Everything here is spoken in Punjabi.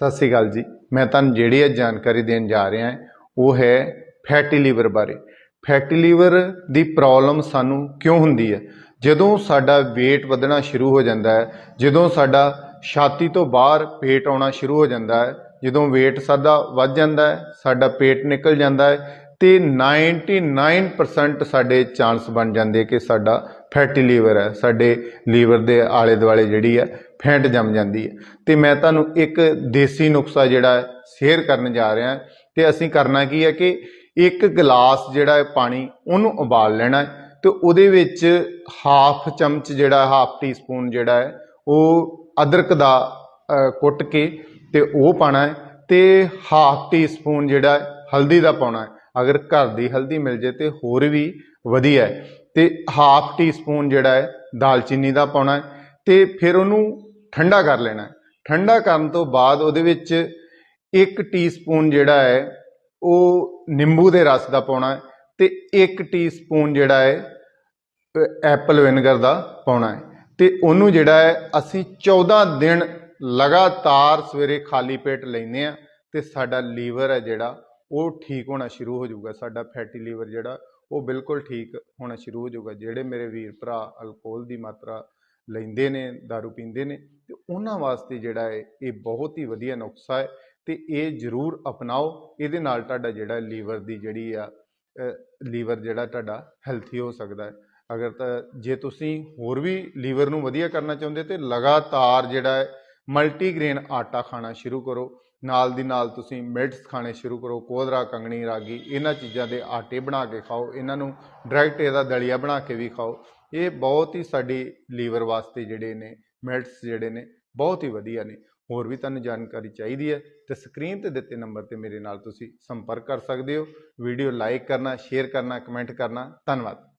ਸਤਿ ਸ੍ਰੀ ਅਕਾਲ ਜੀ। ਮੈਂ ਤੁਹਾਨੂੰ ਜਿਹੜੀ ਇਹ ਜਾਣਕਾਰੀ ਦੇਣ ਜਾ ਰਿਹਾ ਹਾਂ, ਉਹ ਹੈ ਫੈਟੀ ਲੀਵਰ ਬਾਰੇ। ਫੈਟੀ ਲੀਵਰ ਦੀ ਪ੍ਰੋਬਲਮ ਸਾਨੂੰ ਕਿਉਂ ਹੁੰਦੀ ਹੈ? ਜਦੋਂ ਸਾਡਾ weight ਵਧਣਾ ਸ਼ੁਰੂ ਹੋ ਜਾਂਦਾ ਹੈ, ਜਦੋਂ ਸਾਡਾ ਛਾਤੀ ਤੋਂ ਬਾਹਰ ਪੇਟ ਆਉਣਾ ਸ਼ੁਰੂ ਹੋ ਜਾਂਦਾ ਹੈ, ਜਦੋਂ weight ਸਾਡਾ ਵੱਧ ਜਾਂਦਾ ਹੈ, ਸਾਡਾ ਪੇਟ ਨਿਕਲ ਜਾਂਦਾ ਹੈ ਤੇ 99% ਸਾਡੇ ਚਾਂਸ ਬਣ ਜਾਂਦੇ ਕਿ ਸਾਡਾ ਫੈਟੀ ਲੀਵਰ ਹੈ, ਸਾਡੇ ਲੀਵਰ ਦੇ ਆਲੇ ਦੁਆਲੇ ਜਿਹੜੀ ਹੈ, ਫੈਂਟ ਜੰਮ ਜਾਂਦੀ ਹੈ। ਤੇ ਮੈਂ ਤੁਹਾਨੂੰ ਇੱਕ ਦੇਸੀ ਨੁਸਖਾ ਜਿਹੜਾ ਸ਼ੇਅਰ ਕਰਨ ਜਾ ਰਿਹਾ ਤੇ ਅਸੀਂ ਕਰਨਾ ਕੀ ਹੈ ਕਿ ਇੱਕ ਗਲਾਸ ਜਿਹੜਾ ਹੈ ਪਾਣੀ ਉਹਨੂੰ ਉਬਾਲ ਲੈਣਾ ਹੈ ਤੇ ਉਹਦੇ ਵਿੱਚ ਹਾਫ ਚਮਚ ਜਿਹੜਾ ਹਾਫ ਟੀ ਸਪੂਨ ਜਿਹੜਾ ਹੈ, ਉਹ ਅਦਰਕ ਦਾ ਕੁੱਟ ਕੇ ਤੇ ਉਹ ਪਾਣਾ ਹੈ ਤੇ ਹਾਫ ਟੀ ਸਪੂਨ ਜਿਹੜਾ ਹਲਦੀ ਦਾ ਪਾਉਣਾ ਹੈ। ਅਗਰ ਘਰ ਦੀ ਹਲਦੀ ਮਿਲ ਜੇ ਤੇ ਹੋਰ ਵੀ ਵਧੀਆ ਹੈ। ਤੇ ਹਾਫ ਟੀ ਸਪੂਨ ਜਿਹੜਾ ਹੈ, ਦਾਲਚੀਨੀ ਦਾ ਪਾਉਣਾ ਹੈ ਤੇ ਫਿਰ ਉਹਨੂੰ ਠੰਡਾ ਕਰ ਲੈਣਾ ਹੈ। ਠੰਡਾ ਕਰਨ ਤੋਂ ਬਾਅਦ ਉਹਦੇ ਵਿੱਚ 1 ਟੀਸਪੂਨ ਜਿਹੜਾ ਹੈ, ਉਹ ਨਿੰਬੂ ਦੇ ਰਸ ਦਾ ਪਾਉਣਾ ਹੈ ਤੇ 1 ਟੀਸਪੂਨ ਜਿਹੜਾ ਹੈ ਐਪਲ ਵਿਨੇਗਰ ਦਾ ਪਾਉਣਾ ਹੈ। ਤੇ ਉਹਨੂੰ ਜਿਹੜਾ ਹੈ, ਅਸੀਂ 14 ਦਿਨ ਲਗਾਤਾਰ ਸਵੇਰੇ ਖਾਲੀ ਪੇਟ ਲੈਂਦੇ ਆ ਤੇ ਸਾਡਾ ਲੀਵਰ ਹੈ ਜਿਹੜਾ ਉਹ ਠੀਕ ਹੋਣਾ ਸ਼ੁਰੂ ਹੋ ਜਾਊਗਾ, ਸਾਡਾ ਫੈਟੀ ਲੀਵਰ ਜਿਹੜਾ, ਉਹ ਬਿਲਕੁਲ ਠੀਕ ਹੋਣਾ ਸ਼ੁਰੂ ਹੋ ਜਾਊਗਾ। ਜਿਹੜੇ ਮੇਰੇ ਵੀਰ ਭਰਾ ਅਲਕੋਹਲ ਦੀ ਮਾਤਰਾ ਲੈਂਦੇ ਨੇ दारू ਪੀਂਦੇ ਨੇ, ਤੇ ਉਹਨਾਂ ਵਾਸਤੇ ਜਿਹੜਾ ਹੈ, ਇਹ ਬਹੁਤ ਹੀ ਵਧੀਆ ਨੁਸਖਾ ਹੈ, ਤੇ ਇਹ ਜ਼ਰੂਰ ਅਪਣਾਓ। ਇਹਦੇ ਨਾਲ ਤੁਹਾਡਾ ਜਿਹੜਾ ਲੀਵਰ ਦੀ ਜਿਹੜੀ ਆ ਲੀਵਰ ਜਿਹੜਾ ਤੁਹਾਡਾ ਹੈਲਥੀ ਹੋ ਸਕਦਾ ਹੈ। ਅਗਰ ਤਾਂ ਜੇ ਤੁਸੀਂ ਹੋਰ ਵੀ ਲੀਵਰ ਨੂੰ ਵਧੀਆ ਕਰਨਾ ਚਾਹੁੰਦੇ ਤੇ ਲਗਾਤਾਰ ਜਿਹੜਾ ਹੈ ਮਲਟੀਗ੍ਰੇਨ ਆਟਾ ਖਾਣਾ ਸ਼ੁਰੂ ਕਰੋ। ਨਾਲ ਦੀ ਨਾਲ ਤੁਸੀਂ ਮਿਲਟਸ ਖਾਣੇ ਸ਼ੁਰੂ ਕਰੋ, ਕੋਦਰਾ, ਕੰਗਣੀ, ਰਾਗੀ, ਇਹਨਾਂ ਚੀਜ਼ਾਂ ਦੇ ਆਟੇ ਬਣਾ ਕੇ ਖਾਓ, ਇਹਨਾਂ ਨੂੰ ਡਾਇਰੈਕਟ ਇਹਦਾ ਦਲੀਆ ਬਣਾ ਕੇ ਵੀ ਖਾਓ। ਇਹ ਬਹੁਤ ਹੀ ਸਾਡੀ ਲੀਵਰ ਵਾਸਤੇ ਜਿਹੜੇ ਨੇ ਮਿਲਟਸ ਜਿਹੜੇ ਨੇ, ਬਹੁਤ ਹੀ ਵਧੀਆ ਨੇ। ਹੋਰ ਵੀ ਤੁਹਾਨੂੰ ਜਾਣਕਾਰੀ ਚਾਹੀਦੀ ਹੈ ਤੇ ਸਕਰੀਨ ਤੇ ਦਿੱਤੇ ਨੰਬਰ ਤੇ ਮੇਰੇ ਨਾਲ ਤੁਸੀਂ ਸੰਪਰਕ ਕਰ ਸਕਦੇ ਹੋ। ਵੀਡੀਓ ਲਾਈਕ ਕਰਨਾ, ਸ਼ੇਅਰ ਕਰਨਾ, ਕਮੈਂਟ ਕਰਨਾ। ਧੰਨਵਾਦ।